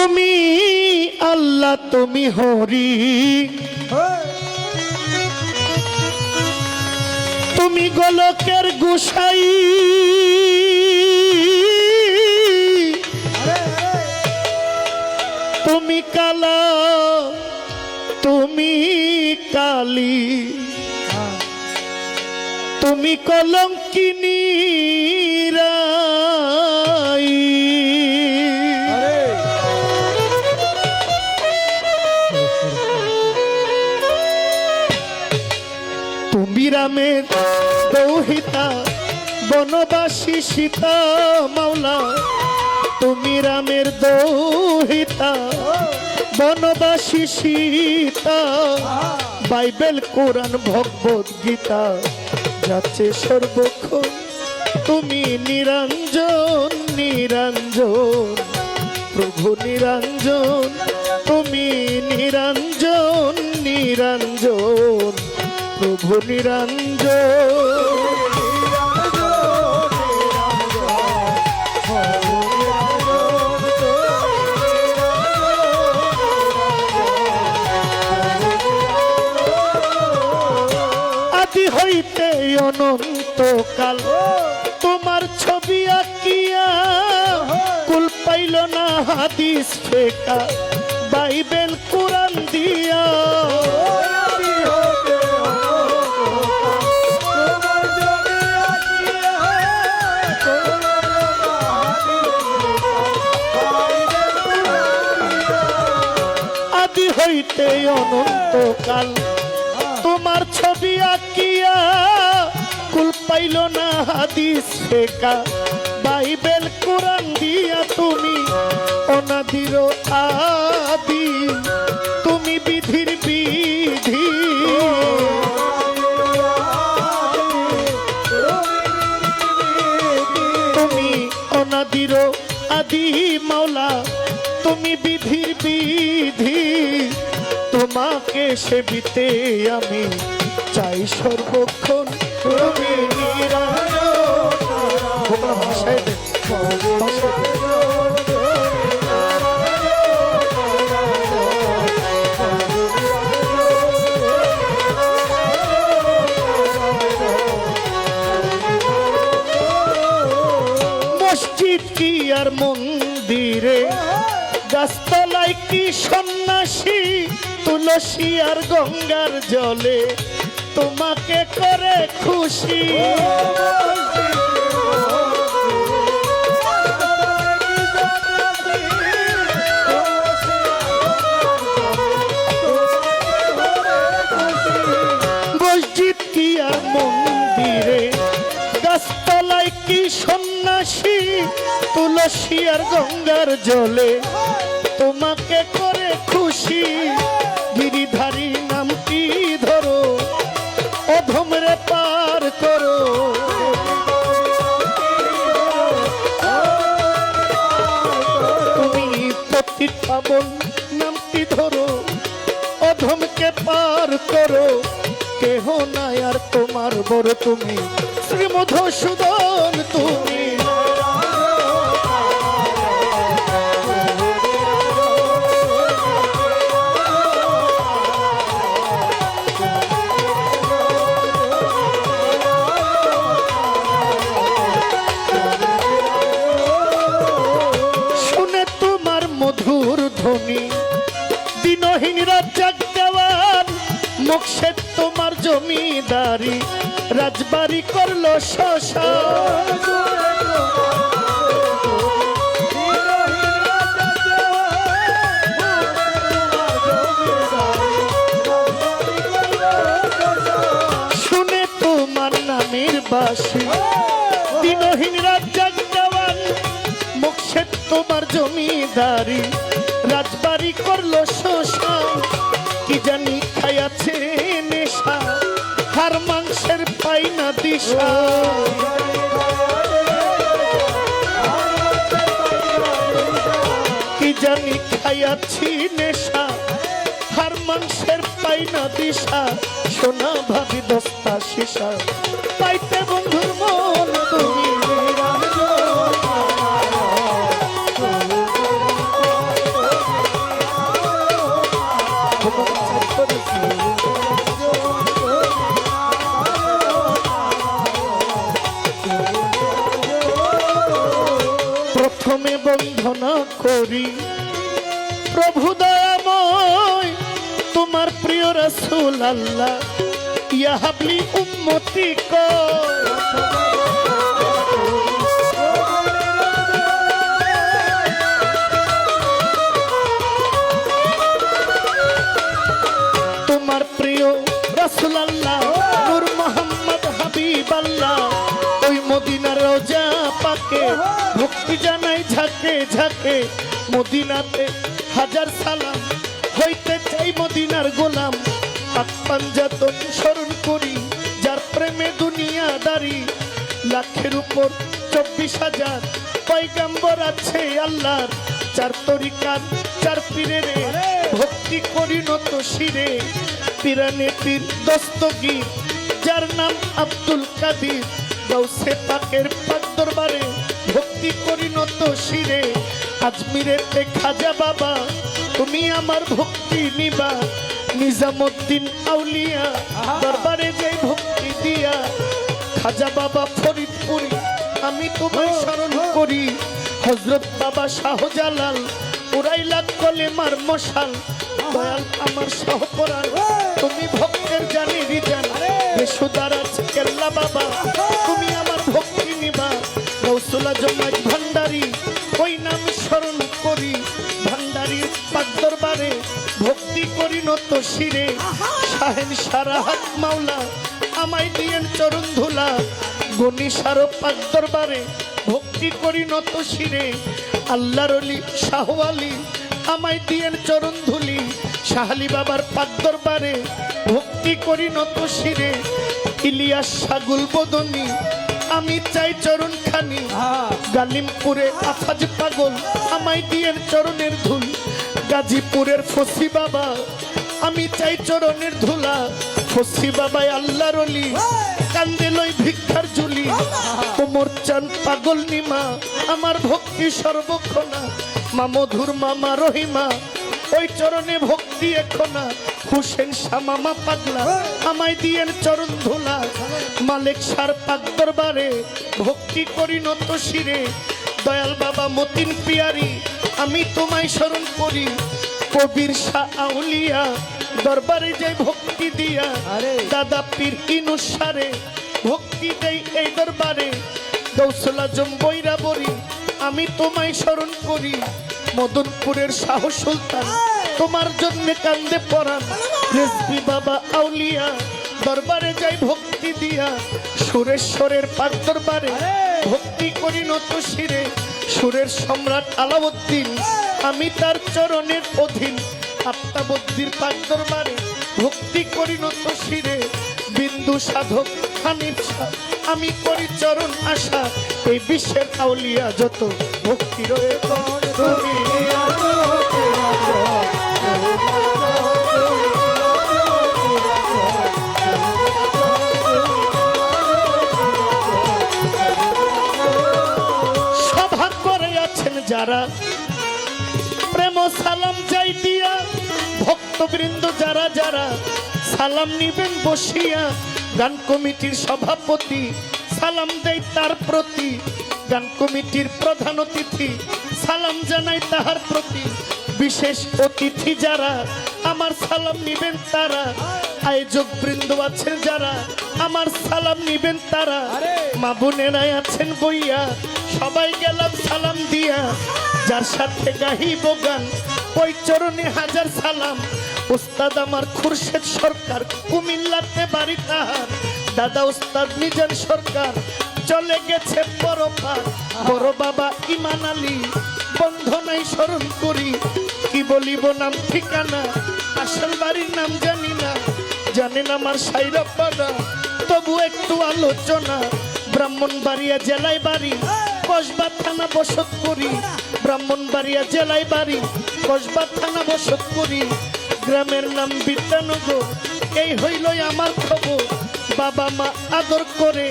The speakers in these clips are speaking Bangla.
তুমি আল্লাহ তুমি হরি। তুমি গোলকের গুসাই। তুমি কালা তুমি কালী। তুমি কলঙ্কিনী রাই তুমি রামের দৌহিতা, বনবাসী সীতা, মাওলা, তুমি রামের দৌহিতা, বনবাসী সীতা। বাইবেল, কোরআন, ভগবত গীতা যাচ্ছে সর্বক্ষণ। তুমি নিরঞ্জন নিরঞ্জন, প্রভু নিরঞ্জন, তুমি নিরঞ্জন নিরঞ্জন। প্রভু নিরঞ্জন আদি হইতে অনন্তকাল, তোমার ছবি আঁকিয়া কুল পাইল না হাদিস ফেকা বাইবেল কোরআন দিয়া। হইতে অনন্তকাল তোমার ছবি আঁকিয়া কুল পাইল না হাদিস ফেকা। বাইবেল, কোরআন দিয়া তুমি অনাদির আদি। তুমি বিধির বিধি। তুমি অনাদির আদি মাওলা। তুমি বিধির বিধি। তোমাকে সেবিতে আমি চাই সর্বক্ষণ। মসজিদ কি আর মন্দিরে? গাছতলায় কি সন্ন্যাসী? তুলসী আর গঙ্গার জলে তোমাকে করে খুশি। আর মন্দিরে? গাছতলায় কি সন্ন্যাসী? তুলসী আর গঙ্গার জলে তোমাকে করে খুশি। গিরিধারী নামটি ধরো, অধমরে পার করো। তুমি পাবন নামটি ধরো, অধমকে পার করো। কেহ নাই আর তোমার বড় তুমি শ্রী মধুসূদন তুমি। মুখে তোমার জমিদারি। রাজবাড়ি করল শুনে তোমার নামের বাসী। দিনহীন রাজ্জাক দেওয়ান মুখে তোমার জমিদারি। রাজবাড়ি করল শোষণ কি জানি মাংসের পাই না দিশা। কি জানি খাইয়াছি নেশা, হার মাংসের পাই না দিশা। সোনা ভাবি দস্তা শিশা পাইতে বন্দনা করি। প্রভু দয়াময়, তোমার প্রিয় রসুল আল্লাহ ইয়া হাবলি উম্মতি কর। তোমার প্রিয় রসুল আল্লাহ ঝাঁকে মদিনাতে হাজার সালাম। হইতে চাই মদিনার গোলাম। পাক পাঞ্জাতন স্মরণ করি, যার প্রেমে দুনিয়া দুনিয়াদারি লাখের উপর চব্বিশ হাজার পয়গাম্বর আছে আল্লাহর। চার তরিকার, চার পীরের ভক্তি করি নত শিরে। পিরানে পীর দস্তগীর, যার নাম আব্দুল কাদির। গৌসে পাকের পাক দরবারে ভক্তি করি নত শিরে। আজমিরের এ খাজা বাবা তুমি আমার ভক্তি নিবা। নিজামুদ্দিন আউলিয়া দরবারে যে ভক্তি দিয়া। খাজা বাবা ফরিদপুরি আমি তোমায় স্মরণ করি। হজরত বাবা শাহজালাল উড়াইলা কলেমার মশাল। দয়াল আমার সহপরাল তুমি ভক্তের জানি রিজান। বেসুদার কেল্লা বাবা, তুমি আমার ভক্তি নিবা গৌসুলা জমাই ভান্ডারি, ওই নাম স্মরণ করি। ভান্ডারির পাক দরবারে ভক্তি করি নত শিরে। শাহেন সারা হাত মাওলা, আমায় দিয়েন চরণ ধুলা। গনি সারো পাক দরবারে ভক্তি করি নত শিরে। আল্লাহর অলি শাহ আলী আমায় দিয়েন চরণ ধুলি। শাহালি বাবার পাক দরবারে ভক্তি করি নত শিরে। ইলিয়াস সাগুল বদনী, আমি চাই চরণ খানি। গালিমপুরে আফাজ পাগল, আমায় দিয়েন চরণের ধুল। গাজীপুরের ফসি বাবা, আমি চাই চরণের ধুলা। ফসি বাবাই আল্লাহর অলি, কান্দে লই ভিক্ষার জুলি। কোমর চান পাগল নিমা, আমার ভক্তি সর্বক্ষণা। মা মধুর মামা রহিমা, ওই চরণে ভক্তি এখনা। হুসেন শামামা পাগলা আমায় দিয়েন চরণ ধুলা। মালিক সার পাক দরবারে ভক্তি করি নত শিরে। দয়াল বাবা মতিন পিয়ারি আমি তোমায় স্মরণ করি। কবির শাহ আউলিয়া দরবারে যাই ভক্তি দিয়া। দাদা পীর ইনুসারে ভক্তি দেই এই দরবারে। গৌসলা জম্বইরা বরি আমি তোমায় স্মরণ করি। মদনপুরের শাহ সুলতান তোমার জন্য কান্দে পড়ান রেসবি বাবা আউলিয়া, দরবারে যাই ভক্তি দিয়া। সুরেশ্বরের পাক দরবারে ভক্তি করি নত শিরে। সুরের সম্রাট আলাউদ্দিন, আমি তার চরণের অধীন। আত্মাবদ্দির পাক দরবারে ভক্তি করি নত শিরে। বিন্দু সাধক হানিফ আমি করি চরণ আশা। এই বিশ্বের আউলিয়া, যত ভক্তি রয়ে তুমি। যারা প্রেম সালাম যাই দিয়া, ভক্তবৃন্দ যারা যারা সালাম নিবেন বসিয়া, গান কমিটির সভাপতি সালাম দেয় তার প্রতি, গান কমিটির প্রধান অতিথি সালাম জানাই তাহার প্রতি, বিশেষ অতিথি যারা আমার সালাম নিবেন তারা, আয়োজক বৃন্দ আছেন যারা আমার সালাম নিবেন তারা! মা বোনেরাই আছেন বইয়া সবাই গেলাম সালাম দিয়া। যার সাথে গাহিব গান, ওই চরণে হাজার সালাম। উস্তাদ আমার খুরশেদ সরকার, কুমিল্লাতে বাড়ি তাহার। দাদা উস্তাদ মিজান সরকার, চলে গেছে পরপার। বড় বাবা ইমান আলী বন্ধনাই স্মরণ করি। কি বলিব নাম ঠিকানা, আসল বাড়ির নাম জানি না। জানেন আমার সাইরা পাড়া তবু একটু আলোচনা। ব্রাহ্মণবাড়িয়া জেলায় বাড়ি কসবা থানা বসত করি, ব্রাহ্মণবাড়িয়া জেলায় বাড়ি কসবা থানা বসত করি। গ্রামের নাম বিদ্যানগর, এই হইল আমার খবর। বাবা মা আদর করে,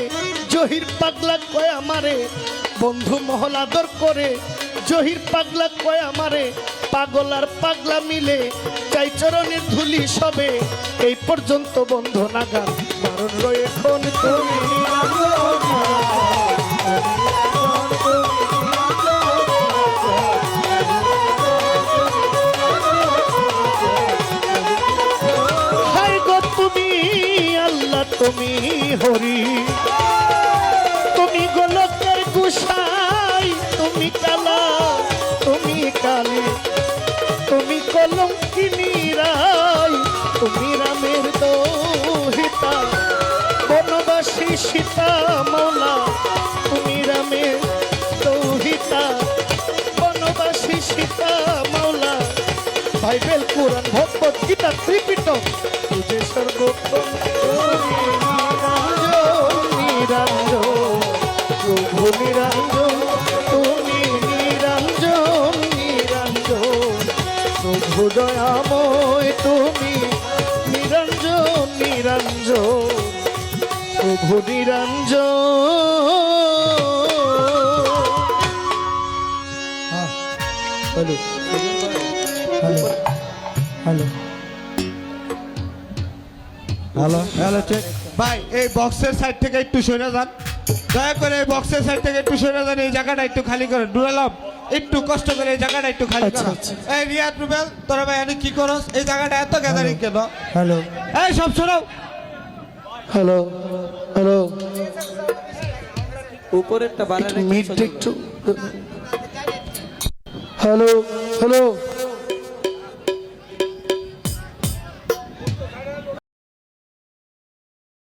জহির পাগলা কয় আমারে। বন্ধু মহল আদর করে, জহির পাগলা কয় আমারে। পাগল আর পাগলা মিলে, চাই চরণের ধুলি সবে। এই পর্যন্ত বন্ধ নাগাল মারণ রয়ে এখন তুমি তুমি হরি। তুমি গোলকের গুসাই, তুমি কালা, তুমি কালী। তুমি কলঙ্কিনী রাই তুমি রামের দোহিতা। বনবাসী সীতা মৌলা তুমি রামের দৌহিতা। বনবাসী সীতা মৌলা বাইবেল, কোরআন, ভগবত গীতা, ত্রিপিটক তুঝে সর্বক্ষণ প্রভু নিরঞ্জন হ্যালো হ্যালো হ্যালো ভাই এই বক্সের সাইড থেকে একটু সরে যান দয়া করে এই বক্সের সাইড থেকে একটু সরে যান এই জায়গাটা একটু খালি করে ডুরালাম একটু কষ্ট করে এই খালি আচ্ছা, করো আচ্ছা। এই রিয়াদ রুবেল তোরা ভাই আমি কি করস এই জায়গাটা এত গ্যাদারিং কেন হ্যালো এই সব শোনাও হ্যালো হ্যালো উপরেরটা বানালে মিট একটু হ্যালো হ্যালো